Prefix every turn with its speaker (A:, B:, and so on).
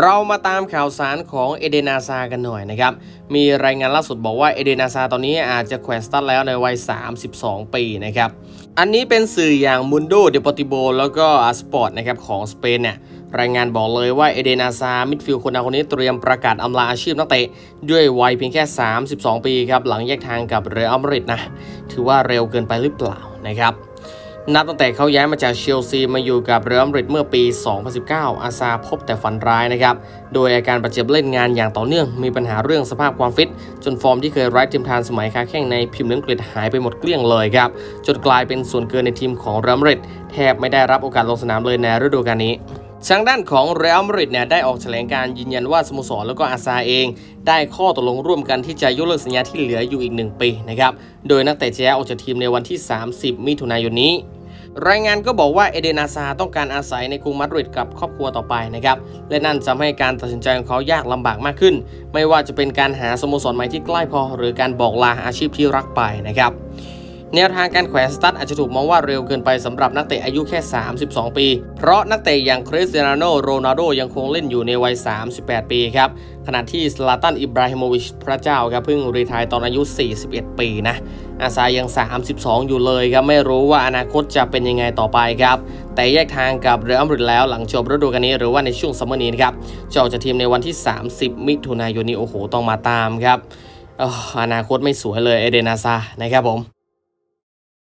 A: เรามาตามข่าวสารของเอเดนาซากันหน่อยนะครับ มีรายงานล่าสุดบอกว่าเอเดนาซาตอนนี้อาจจะแขวนสตาร์แล้วในวัย 32 ปีนะครับ อันนี้เป็นสื่ออย่าง Mundo Deportivo แล้วก็อาสปอร์ตนะครับของสเปนเนี่ยรายงานบอกเลยว่าเอเดนาซา มิดฟิลด์คนดังคนนี้เตรียมประกาศอำลาอาชีพนักเตะ ด้วยวัยเพียงแค่ 32 ปีครับ หลังแยกทางกับเรอัลมาดริดนะ ถือว่าเร็วเกินไปหรือเปล่านะครับ นับตั้งแต่เขาย้ายมาจากเชลซีมาอยู่กับเรอัลมาดริดเมื่อปี 2019 อาซาพบแต่ฝันร้ายนะครับ โดยอาการบาดเจ็บเล่นงานอย่างต่อเนื่อง มีปัญหาเรื่องสภาพความฟิต จนฟอร์มที่เคยไร้ทีมทานสมัยค้าแข่งในพิมพ์อังกฤษหายไปหมดเกลี้ยงเลยครับ จนกลายเป็นส่วนเกินในทีมของเรอัลมาดริดแทบไม่ได้รับโอกาสลงสนามเลยในฤดูกาลนี้ ทางด้านของเรอัลมาดริดเนี่ยได้ออกแถลงการยืนยันว่าสโมสรแล้วก็อาซาเอง ได้ข้อตกลงร่วมกันที่จะยกเลิกสัญญาที่เหลืออยู่อีก 1 ปีนะครับ โดยนักเตะจะย้ายออกจากทีมในวันที่ 30 มิถุนายนนี้ รายงานก็บอกว่าเอเดนาซาต้องการอาศัยในกรุงมาดริดกับครอบครัวต่อไปนะครับ และนั่นทำให้การตัดสินใจของเขายากลำบากมากขึ้น ไม่ว่าจะเป็นการหาสโมสรใหม่ที่ใกล้พอ หรือการบอกลาอาชีพที่รักไปนะครับ แนวทางการแขวนสตั๊ดอาจจะถูกมองว่าเร็วเกินไปสำหรับนักเตะอายุแค่ 32 ปี เพราะนักเตะอย่างคริสเตียโนโรนัลโดยังคงเล่นอยู่ในวัย 38 ปีครับ ขณะที่สลาตันอิบราฮิโมวิชพระเจ้าครับเพิ่งรีไทายตอนอายุ 41 ปีนะอาซายัง 32 อยู่เลยครับ ไม่รู้ว่าอนาคตจะเป็นยังไงต่อไปครับ แต่แยกทางกับเรอัลมาดริดแล้วหลังจบฤดูกาลนี้หรือว่าในช่วงซัมเมอร์นี้ครับจะออกจากทีมในวันที่ 30 มิถุนายนนี้โอ้โหต้องมาตามครับอออนาคตไม่สวยเลยเอเดนาซานะครับผม